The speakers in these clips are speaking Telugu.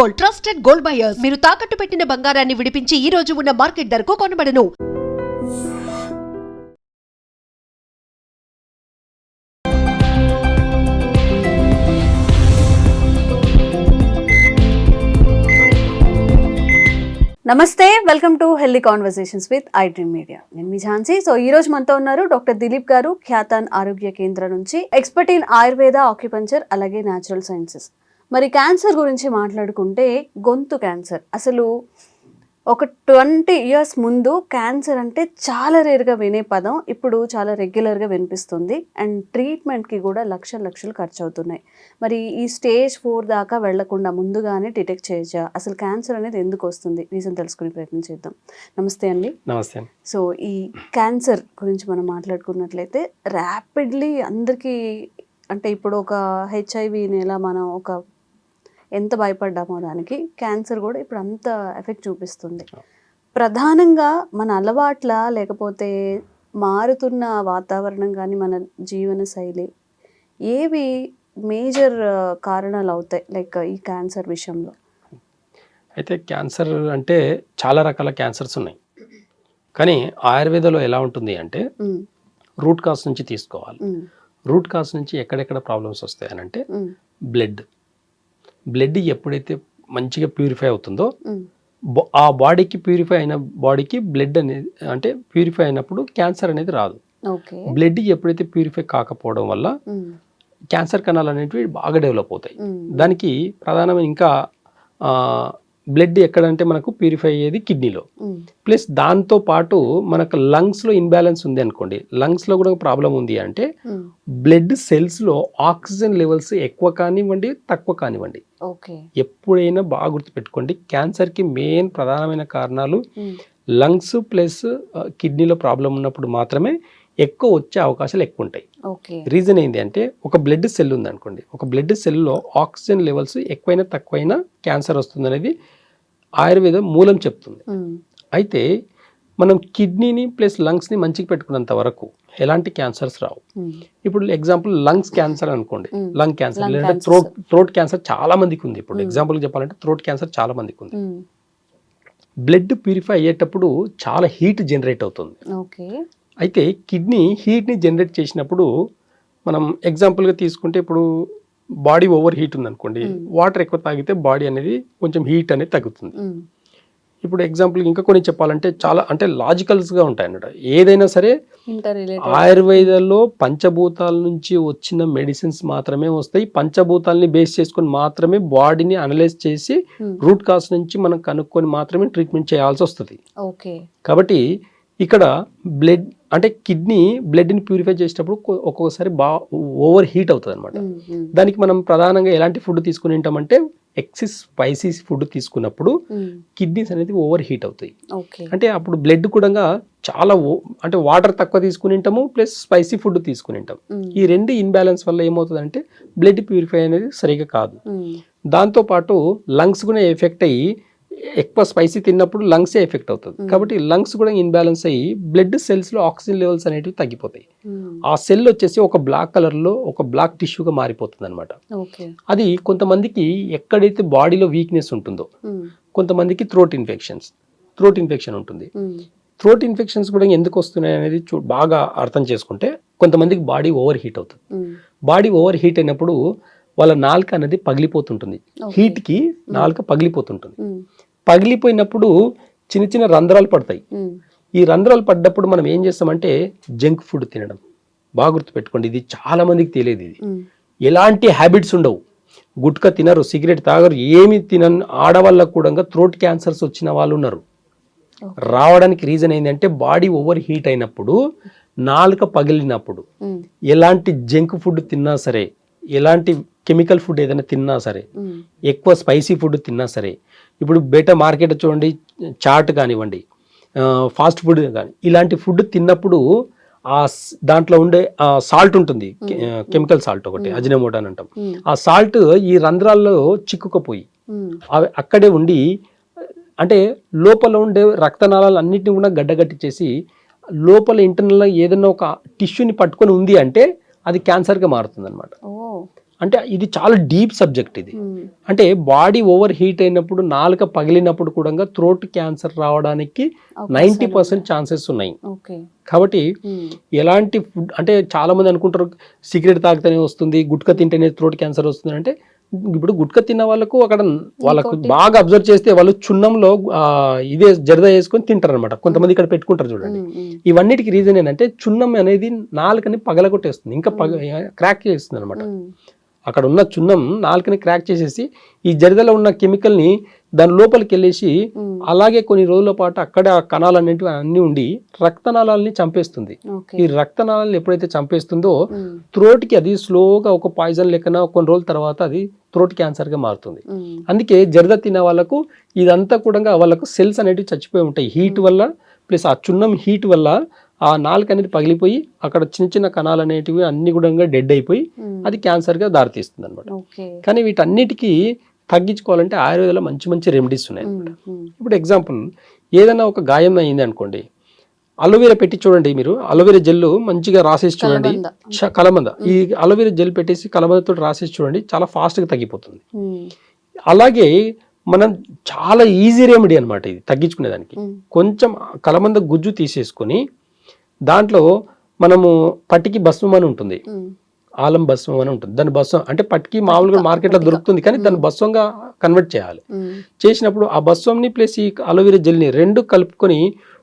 Gold trusted gold buyers. మీరు తాకట్టు పెట్టిన బంగారాన్ని విడిపించి ఈ రోజు ఉన్న మార్కెట్ ధరకు కొనబడను. నమస్తే welcome to healthy conversations with I dream media. నేను మీ ఝాన్సీ. సో ఈ రోజు మనతో ఉన్నారు డాక్టర్ దిలీప్ గారు ఖ్యాతాన్ ఆరోగ్య కేంద్రం నుంచి ఎక్స్పర్ట్ ఇన్ ఆయుర్వేద ఆక్యుపంచర్ అలాగే న్యాచురల్ సైన్సెస్. మరి క్యాన్సర్ గురించి మాట్లాడుకుంటే గొంతు క్యాన్సర్ అసలు ఒక ట్వంటీ ఇయర్స్ ముందు క్యాన్సర్ అంటే చాలా రేర్గా వినే పదం ఇప్పుడు చాలా రెగ్యులర్గా వినిపిస్తుంది. అండ్ ట్రీట్మెంట్కి కూడా లక్షల లక్షలు ఖర్చు అవుతున్నాయి మరి ఈ స్టేజ్ ఫోర్ దాకా వెళ్ళకుండా ముందుగానే డిటెక్ట్ చేయొచ్చా అసలు క్యాన్సర్ అనేది ఎందుకు వస్తుంది? రీజన్ తెలుసుకునే ప్రయత్నం చేద్దాం. నమస్తే అండి. నమస్తే సో ఈ క్యాన్సర్ గురించి మనం మాట్లాడుకున్నట్లయితే ర్యాపిడ్లీ అందరికీ అంటే ఇప్పుడు ఒక హెచ్ఐవిని ఎలా మనం ఒక ఎంత భయపడ్డామో దానికి క్యాన్సర్ కూడా ఇప్పుడు అంత ఎఫెక్ట్ చూపిస్తుంది. ప్రధానంగా మన అలవాట్ల లేకపోతే మారుతున్న వాతావరణం కానీ మన జీవన శైలి ఏవి మేజర్ కారణాలు అవుతాయి? లైక్ ఈ క్యాన్సర్ విషయంలో. అయితే క్యాన్సర్ అంటే చాలా రకాల క్యాన్సర్స్ ఉన్నాయి. కానీ ఆయుర్వేదంలో ఎలా ఉంటుంది అంటే రూట్ కాస్ నుంచి తీసుకోవాలి. రూట్ కాస్ నుంచి ఎక్కడెక్కడ ప్రాబ్లమ్స్ వస్తాయి అని అంటే బ్లడ్. బ్లడ్ ఎప్పుడైతే మంచిగా ప్యూరిఫై అవుతుందో ఆ బాడీకి ప్యూరిఫై అయిన బాడీకి బ్లడ్ అనేది అంటే ప్యూరిఫై అయినప్పుడు క్యాన్సర్ అనేది రాదు. బ్లడ్ ఎప్పుడైతే ప్యూరిఫై కాకపోవడం వల్ల క్యాన్సర్ కణాలు అనేటివి బాగా డెవలప్ అవుతాయి. దానికి ప్రధానమైన ఇంకా బ్లడ్ ఎక్కడంటే మనకు ప్యూరిఫై అయ్యేది కిడ్నీలో. ప్లస్ దాంతో పాటు మనకు లంగ్స్లో ఇన్బ్యాలెన్స్ ఉంది అనుకోండి. లంగ్స్లో కూడా ప్రాబ్లం ఉంది అంటే బ్లడ్ సెల్స్లో ఆక్సిజన్ లెవెల్స్ ఎక్కువ కానివ్వండి తక్కువ కానివ్వండి. ఎప్పుడైనా బాగా గుర్తుపెట్టుకోండి. క్యాన్సర్కి మెయిన్ ప్రధానమైన కారణాలు లంగ్స్ ప్లస్ కిడ్నీలో ప్రాబ్లం ఉన్నప్పుడు మాత్రమే ఎక్కువ వచ్చే అవకాశాలు ఎక్కువ ఉంటాయి. ఓకే. రీజన్ ఏంటి అంటే ఒక బ్లడ్ సెల్ ఉంది అనుకోండి ఒక బ్లడ్ సెల్లో ఆక్సిజన్ లెవెల్స్ ఎక్కువైనా తక్కువైనా క్యాన్సర్ వస్తుంది అనేది ఆయుర్వేదం మూలం చెప్తుంది. అయితే మనం కిడ్నీని ప్లస్ లంగ్స్ని మంచిగా పెట్టుకున్నంత వరకు ఎలాంటి క్యాన్సర్స్ రావు. ఇప్పుడు ఎగ్జాంపుల్ లంగ్స్ క్యాన్సర్ అనుకోండి. లంగ్ క్యాన్సర్ లేదంటే. థ్రోట్ థ్రోట్ క్యాన్సర్ చాలా మందికి ఉంది. ఇప్పుడు. ఎగ్జాంపుల్ చెప్పాలంటే థ్రోట్ క్యాన్సర్ చాలా మందికి ఉంది. బ్లడ్ ప్యూరిఫై అయ్యేటప్పుడు చాలా హీట్ జనరేట్ అవుతుంది. అయితే కిడ్నీ హీట్ని జనరేట్ చేసినప్పుడు మనం ఎగ్జాంపుల్గా తీసుకుంటే ఇప్పుడు బాడీ ఓవర్ హీట్ ఉందనుకోండి. వాటర్ ఎక్కువ తాగితే బాడీ అనేది కొంచెం హీట్ అనేది తగ్గుతుంది. ఇప్పుడు ఎగ్జాంపుల్ ఇంకా కొన్ని చెప్పాలంటే చాలా అంటే లాజికల్స్గా ఉంటాయి అన్నమాట ఏదైనా సరే ఆయుర్వేదంలో పంచభూతాల నుంచి వచ్చిన మెడిసిన్స్ మాత్రమే వస్తాయి. పంచభూతాలని బేస్ చేసుకొని మాత్రమే బాడీని అనలైజ్ చేసి రూట్ కాస్ నుంచి మనం కనుక్కొని మాత్రమే ట్రీట్మెంట్ చేయాల్సి వస్తుంది. కాబట్టి ఇక్కడ బ్లడ్ అంటే కిడ్నీ బ్లడ్ని ప్యూరిఫై చేసేటప్పుడు ఒక్కొక్కసారి బా ఓవర్ హీట్ అవుతుంది అనమాట దానికి మనం ప్రధానంగా ఎలాంటి ఫుడ్ తీసుకుని ఉంటామంటే ఎక్సిస్ స్పైసీస్ ఫుడ్ తీసుకున్నప్పుడు కిడ్నీస్ అనేది ఓవర్ హీట్ అవుతాయి. అంటే అప్పుడు బ్లడ్ కూడా చాలా ఓ- అంటే వాటర్ తక్కువ తీసుకుని ఉంటాము ప్లస్ స్పైసీ ఫుడ్ తీసుకుని ఉంటాం ఈ రెండు ఇన్బ్యాలెన్స్ వల్ల ఏమవుతుందంటే బ్లడ్ ప్యూరిఫై అనేది సరిగా కాదు. దాంతోపాటు లంగ్స్ కూడా ఎఫెక్ట్ అయ్యి ఎక్కువ స్పైసీ తిన్నప్పుడు లంగ్స్ ఎఫెక్ట్ అవుతుంది. కాబట్టి లంగ్స్ కూడా ఇన్బ్యాలెన్స్ అయ్యి బ్లడ్ సెల్స్లో ఆక్సిజన్ లెవెల్స్ అనేటివి తగ్గిపోతాయి. ఆ సెల్ వచ్చేసి ఒక బ్లాక్ కలర్లో ఒక బ్లాక్ టిష్యూగా మారిపోతుంది అనమాట అది కొంతమందికి ఎక్కడైతే బాడీలో వీక్నెస్ ఉంటుందో కొంతమందికి థ్రోట్ ఇన్ఫెక్షన్స్ థ్రోట్ ఇన్ఫెక్షన్ ఉంటుంది. థ్రోట్ ఇన్ఫెక్షన్స్ కూడా ఎందుకు వస్తున్నాయి అనేది చూ బాగా అర్థం చేసుకుంటే కొంతమందికి బాడీ ఓవర్ హీట్ అవుతుంది. బాడీ ఓవర్ హీట్ అయినప్పుడు వాళ్ళ నాలుక అనేది పగిలిపోతుంటుంది. హీట్కి నాలుక పగిలిపోతుంటుంది. పగిలిపోయినప్పుడు చిన్న చిన్న రంధ్రాలు పడతాయి. ఈ రంధ్రాలు పడ్డప్పుడు మనం ఏం చేస్తామంటే జంక్ ఫుడ్ తినడం. బాగా గుర్తుపెట్టుకోండి ఇది చాలా మందికి తెలియదు ఇది. ఎలాంటి హ్యాబిట్స్ ఉండవు. గుట్కా తినరు సిగరెట్ తాగరు ఏమి తినని ఆడవాళ్ళకు కూడా థ్రోట్ క్యాన్సర్స్ వచ్చిన వాళ్ళు ఉన్నారు. రావడానికి రీజన్ ఏంటంటే బాడీ ఓవర్ హీట్ అయినప్పుడు నాలుక పగిలినప్పుడు ఎలాంటి జంక్ ఫుడ్ తిన్నా సరే ఎలాంటి కెమికల్ ఫుడ్ ఏదైనా తిన్నా సరే ఎక్కువ స్పైసీ ఫుడ్ తిన్నా సరే ఇప్పుడు బయట మార్కెట్ చూడండి చాట్ కానివ్వండి ఫాస్ట్ ఫుడ్ కానీ ఇలాంటి ఫుడ్ తిన్నప్పుడు ఆ దాంట్లో ఉండే సాల్ట్ ఉంటుంది కెమికల్ సాల్ట్ ఒకటి అజినమోటో అని అంటాం. ఆ సాల్ట్ ఈ రంధ్రాల్లో చిక్కుకుపోయి అవి అక్కడే ఉండి అంటే లోపల ఉండే రక్తనాళాలు అన్నిటిని కూడా గడ్డగట్టించేసి లోపల ఇంటర్నల్ ఏదైనా ఒక టిష్యూని పట్టుకొని ఉంది అంటే అది క్యాన్సర్గా మారుతుంది అనమాట అంటే ఇది చాలా డీప్ సబ్జెక్ట్ ఇది మ్మ్. అంటే బాడీ ఓవర్ హీట్ అయినప్పుడు నాలుక పగిలినప్పుడు కూడా థ్రోట్ క్యాన్సర్ రావడానికి నైంటీ పర్సెంట్ ఛాన్సెస్ ఉన్నాయి కాబట్టి మ్మ్. ఎలాంటి ఫుడ్ అంటే చాలా మంది అనుకుంటారు సిగరెట్ తాగితేనే వస్తుంది గుట్కా తింటేనే థ్రోట్ క్యాన్సర్ వస్తుంది అంటే ఇప్పుడు గుట్కా తిన్న వాళ్ళకు అక్కడ వాళ్ళకు బాగా అబ్జర్వ్ చేస్తే వాళ్ళు చున్నంలో ఇదే జరద వేసుకొని తింటారు అనమాట కొంతమంది ఇక్కడ పెట్టుకుంటారు చూడండి. మ్మ్. ఇవన్నిటికి రీజన్ ఏంటంటే చున్నం అనేది నాలుకని పగలగొట్టేస్తుంది ఇంకా పగ క్రాక్ చేస్తుంది అనమాట. అక్కడ ఉన్న చున్నం నాలుకని క్రాక్ చేసేసి ఈ జరదలో ఉన్న కెమికల్ని దాని లోపలికి వెళ్ళేసి. అలాగే కొన్ని రోజుల పాటు అక్కడే కణాలు అనేటివి అన్నీ ఉండి రక్తనాళాలని చంపేస్తుంది ఈ రక్తనాళాలను ఎప్పుడైతే చంపేస్తుందో మ్మ్. థ్రోట్కి అది స్లోగా ఒక పాయిజన్ లెక్కన కొన్ని రోజుల తర్వాత అది థ్రోట్ క్యాన్సర్గా మారుతుంది. అందుకే జరద తినే వాళ్ళకు ఇదంతా కూడా వాళ్ళకు సెల్స్ అనేటివి చచ్చిపోయి ఉంటాయి హీట్ వల్ల ప్లస్ ఆ చున్నం హీట్ వల్ల ఆ నాలుక అనేది పగిలిపోయి అక్కడ చిన్న చిన్న కణాలు అనేటివి అన్ని కూడా డెడ్ అయిపోయి. అది క్యాన్సర్గా దారితీస్తుంది అనమాట కానీ వీటన్నిటికీ తగ్గించుకోవాలంటే ఆయుర్వేదంలో మంచి మంచి రెమెడీస్ ఉన్నాయి. మ్మ్. ఇప్పుడు ఎగ్జాంపుల్ ఏదైనా ఒక గాయం అయింది అనుకోండి అలోవెరా పెట్టి చూడండి మీరు అలోవెరా జెల్ మంచిగా రాసేసి చూడండి కలబంద. కలబంద ఈ అలోవెరా జెల్ పెట్టేసి కలబందతో రాసేసి చూడండి చాలా ఫాస్ట్గా తగ్గిపోతుంది. అలాగే మనం చాలా ఈజీ రెమెడీ అనమాట ఇది తగ్గించుకునేదానికి. కొంచెం కలబంద గుజ్జు తీసేసుకొని దాంట్లో మనము పట్టికి భస్మం అని ఉంటుంది. ఆలం భస్మం అని ఉంటుంది దాని భస్వం అంటే పట్టికి మామూలుగా మార్కెట్లో దొరుకుతుంది కానీ దాన్ని భస్వంగా కన్వర్ట్ చేయాలి. చేసినప్పుడు ఆ భస్వంని ప్లస్ ఈ అలోవెరా జెల్ని రెండు కలుపుకొని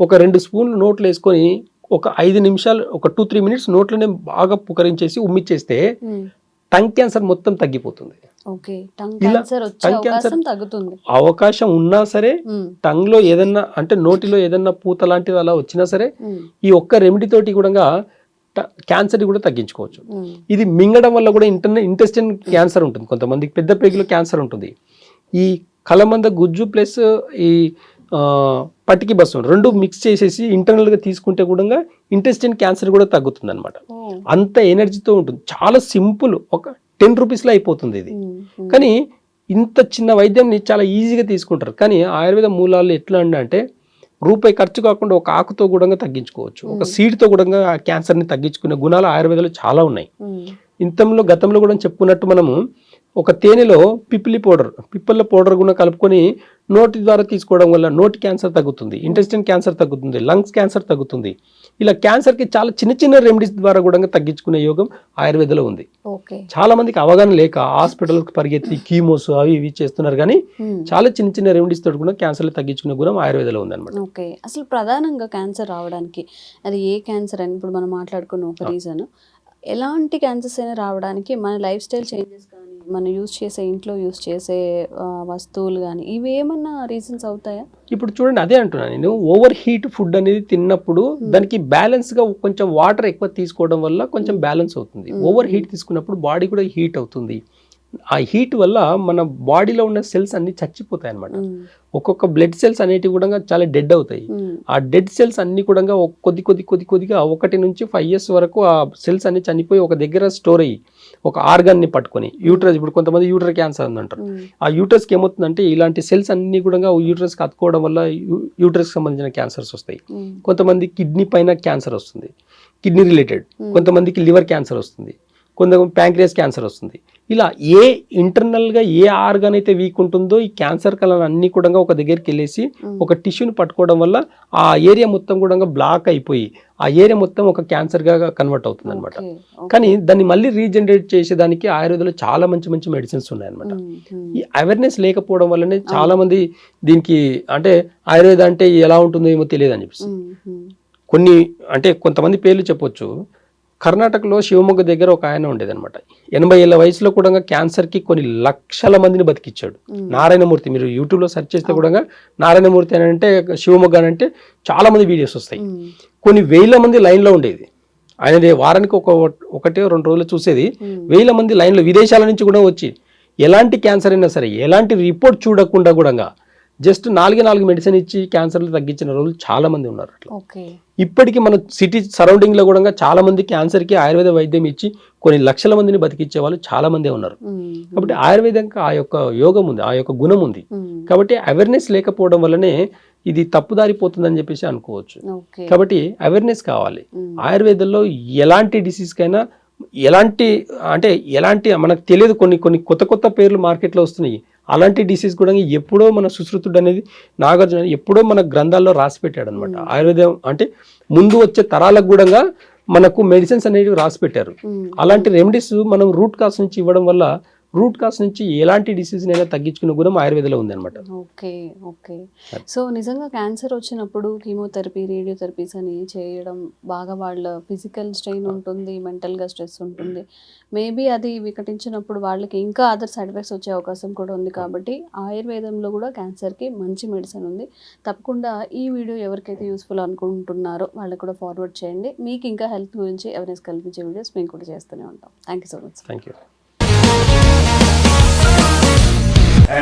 ఒక రెండు స్పూన్లు నోట్లు వేసుకొని ఒక ఐదు నిమిషాలు ఒక టూ త్రీ మినిట్స్ నోట్లోనే బాగా పుకరించేసి ఉమ్మిచ్చేస్తే మ్మ్. టంగ్ క్యాన్సర్ మొత్తం తగ్గిపోతుంది ఓకే టంగ్ ఇలా క్యాన్సర్ వచ్చే టంగ్ క్యాన్సర్ అవకాశం ఉన్నా సరే మ్మ్. టంగ్లో ఏదన్నా అంటే నోటిలో ఏదన్నా పూత లాంటిది అలా వచ్చినా సరే. ఈ ఒక్క రెమెడీ తోటి కూడా క్యాన్సర్ కూడా తగ్గించుకోవచ్చు. ఇది మింగడం వల్ల కూడా ఇంటర్నె ఇంటెస్టిన్ క్యాన్సర్ ఉంటుంది కొంతమందికి పెద్ద పేగులో క్యాన్సర్ ఉంటుంది ఈ కలమంద గుజ్జు ప్లస్ ఈ పట్టికి బస్సు రెండు మిక్స్ చేసేసి ఇంటర్నల్గా తీసుకుంటే కూడా ఇంటెస్టిన్ క్యాన్సర్ కూడా తగ్గుతుంది అనమాట. అంత ఎనర్జీతో ఉంటుంది చాలా సింపుల్ ఒక టెన్ రూపీస్లో అయిపోతుంది ఇది. కానీ ఇంత చిన్న వైద్యంని చాలా ఈజీగా తీసుకుంటారు. కానీ ఆయుర్వేద మూలాలు ఎట్లా అంటే రూపాయి ఖర్చు కాకుండా ఒక ఆకుతో కూడా తగ్గించుకోవచ్చు. ఒక సీడ్తో కూడా ఆ క్యాన్సర్ని తగ్గించుకునే గుణాలు ఆయుర్వేదంలో చాలా ఉన్నాయి. ఇంతంలో గతంలో కూడా చెప్పుకున్నట్టు మనము ఒక తేనెలో పిప్పిలి పౌడర్ పిప్పల పౌడర్ కూడా కలుపుకొని నోటి ద్వారా తీసుకోవడం వల్ల నోటి క్యాన్సర్ తగ్గుతుంది ఇంటెస్టిన్ క్యాన్సర్ తగ్గుతుంది లంగ్స్ క్యాన్సర్ తగ్గుతుంది. ఇలా క్యాన్సర్కి చాలా చిన్న చిన్న రెమెడీస్ ద్వారా కూడా తగ్గించుకునే యోగం ఆయుర్వేదంలో ఉంది. చాలా మందికి అవగాహన లేక హాస్పిటల్కి పరిగెత్తి కీమోస్ అవి ఇవి చేస్తున్నారు కానీ. చాలా చిన్న చిన్న రెమెడీస్ తోటి కూడా క్యాన్సర్లు తగ్గించుకునే గుణం ఆయుర్వేదంలో ఉందన్నమాట. ఓకే. అసలు ప్రధానంగా క్యాన్సర్ రావడానికి అది ఏ క్యాన్సర్ అని ఇప్పుడు మనం మాట్లాడుకున్న ఒక రీజన్ ఎలాంటి క్యాన్సర్స్ అయినా రావడానికి మన లైఫ్ స్టైల్ చేంజెస్ కానీ మనం యూస్ చేసే ఇంట్లో యూస్ చేసే వస్తువులు కానీ ఇవి ఏమన్నా రీజన్స్ అవుతాయా? ఇప్పుడు చూడండి అదే అంటున్నాను నేను. ఓవర్ హీట్ ఫుడ్ అనేది తిన్నప్పుడు దానికి బ్యాలెన్స్గా కొంచెం వాటర్ ఎక్కువ తీసుకోవడం వల్ల కొంచెం బ్యాలెన్స్ అవుతుంది. ఓవర్ హీట్ తీసుకున్నప్పుడు బాడీ కూడా హీట్ అవుతుంది. ఆ హీట్ వల్ల మన బాడీలో ఉన్న సెల్స్ అన్ని చచ్చిపోతాయి అనమాట. ఒక్కొక్క బ్లడ్ సెల్స్ అనేటివి కూడా చాలా డెడ్ అవుతాయి. ఆ డెడ్ సెల్స్ అన్ని కూడా కొద్ది కొద్ది కొద్ది కొద్దిగా ఒకటి నుంచి ఫైవ్ ఇయర్స్ వరకు ఆ సెల్స్ అన్ని చనిపోయి ఒక దగ్గర స్టోర్ అయ్యి ఒక ఆర్గాన్ని పట్టుకొని యూట్రస్ ఇప్పుడు కొంతమంది యూటర్ క్యాన్సర్ అంటారు. ఆ యూట్రస్కి ఏమవుతుందంటే ఇలాంటి సెల్స్ అన్ని కూడా యూట్రస్కి అతుకోవడం వల్ల యూట్రస్కి సంబంధించిన క్యాన్సర్స్ వస్తాయి. కొంతమంది కిడ్నీ పైన క్యాన్సర్ వస్తుంది. Kidney related. కొంతమందికి లివర్ క్యాన్సర్ వస్తుంది. కొంతమంది ప్యాంక్రియాస్ క్యాన్సర్ వస్తుంది. ఇలా ఏ ఇంటర్నల్గా ఏ ఆర్గాన్ అయితే వీక్ ఉంటుందో ఈ క్యాన్సర్ కళలు అన్ని కూడా ఒక దగ్గరికి వెళ్ళేసి ఒక టిష్యూని పట్టుకోవడం వల్ల ఆ ఏరియా మొత్తం కూడా బ్లాక్ అయిపోయి ఆ ఏరియా మొత్తం ఒక క్యాన్సర్గా కన్వర్ట్ అవుతుంది అనమాట. కానీ దాన్ని మళ్ళీ రీజనరేట్ చేసేదానికి ఆయుర్వేదంలో చాలా మంచి మంచి మెడిసిన్స్ ఉన్నాయన్నమాట. ఈ అవేర్నెస్ లేకపోవడం వల్లనే చాలా మంది దీనికి అంటే ఆయుర్వేద అంటే ఎలా ఉంటుందో ఏమో తెలియదు అని చెప్పేసి. కొన్ని అంటే కొంతమంది పేర్లు చెప్పొచ్చు కర్ణాటకలో శివమొగ్గ దగ్గర ఒక ఆయన ఉండేదన్నమాట. ఎనభై ఏళ్ళ వయసులో కూడా క్యాన్సర్కి కొన్ని లక్షల మందిని బతికిచ్చాడు. నారాయణమూర్తి మీరు యూట్యూబ్లో సెర్చ్ చేస్తే కూడా నారాయణమూర్తి అని అంటే శివమొగ్గ అని అంటే చాలా మంది వీడియోస్ వస్తాయి. కొన్ని వేల మంది లైన్లో ఉండేది. ఆయనది వారానికి ఒక ఒకటే రెండు రోజులు చూసేది. వేల మంది లైన్లో విదేశాల నుంచి కూడా వచ్చి ఎలాంటి క్యాన్సర్ అయినా సరే ఎలాంటి రిపోర్ట్ చూడకుండా కూడా జస్ట్ నాలుగే నాలుగు మెడిసిన్ ఇచ్చి క్యాన్సర్లు తగ్గించిన రోజులు చాలా మంది ఉన్నారు అట్లా. ఇప్పటికీ మన సిటీ సరౌండింగ్లో కూడా చాలా మంది క్యాన్సర్కి ఆయుర్వేద వైద్యం ఇచ్చి కొన్ని లక్షల మందిని బతికిచ్చే వాళ్ళు చాలా మందే ఉన్నారు. కాబట్టి ఆయుర్వేదంకి ఆ యొక్క యోగం ఉంది ఆ యొక్క గుణం ఉంది. కాబట్టి అవేర్నెస్ లేకపోవడం వల్లనే ఇది తప్పుదారిపోతుందని చెప్పేసి అనుకోవచ్చు. కాబట్టి అవేర్నెస్ కావాలి. ఆయుర్వేదంలో ఎలాంటి డిసీజ్కైనా ఎలాంటి అంటే ఎలాంటి మనకు తెలియదు కొన్ని కొన్ని కొత్త కొత్త పేర్లు మార్కెట్లో వస్తున్నాయి. అలాంటి డిసీజ్ కూడా ఎప్పుడో మన సుశ్రుతుడు అనేది నాగార్జున ఎప్పుడో మన గ్రంథాల్లో రాసి పెట్టాడు అనమాట ఆయుర్వేదం అంటే ముందు వచ్చే తరాలకు కూడా మనకు మెడిసిన్స్ అనేవి రాసి పెట్టారు. అలాంటి రెమెడీస్ మనం రూట్ కాస్ నుంచి ఇవ్వడం వల్ల రూట్ కాస్ నుంచి ఎలాంటి డిసీజ్ అయినా తగ్గించుకునే గుణం ఆయుర్వేదంలో ఉంది అనమాట ఓకే. ఓకే సో నిజంగా క్యాన్సర్ వచ్చినప్పుడు కీమోథెరపీ రేడియోథెరపీస్ అని చేయడం బాగా వాళ్ళ ఫిజికల్ స్ట్రెయిన్ ఉంటుంది మెంటల్గా స్ట్రెస్ ఉంటుంది. మేబీ అది వికటించినప్పుడు వాళ్ళకి ఇంకా అదర్ సైడ్ ఎఫెక్ట్స్ వచ్చే అవకాశం కూడా ఉంది కాబట్టి ఆయుర్వేదంలో కూడా క్యాన్సర్కి మంచి మెడిసిన్ ఉంది. తప్పకుండా ఈ వీడియో ఎవరికైతే యూస్ఫుల్ అనుకుంటున్నారో వాళ్ళకి కూడా ఫార్వర్డ్ చేయండి. మీకు ఇంకా హెల్త్ గురించి అవేర్నెస్ కల్పించే వీడియోస్ మేము కూడా చేస్తూనే ఉంటాం. Thank you so much. Thank you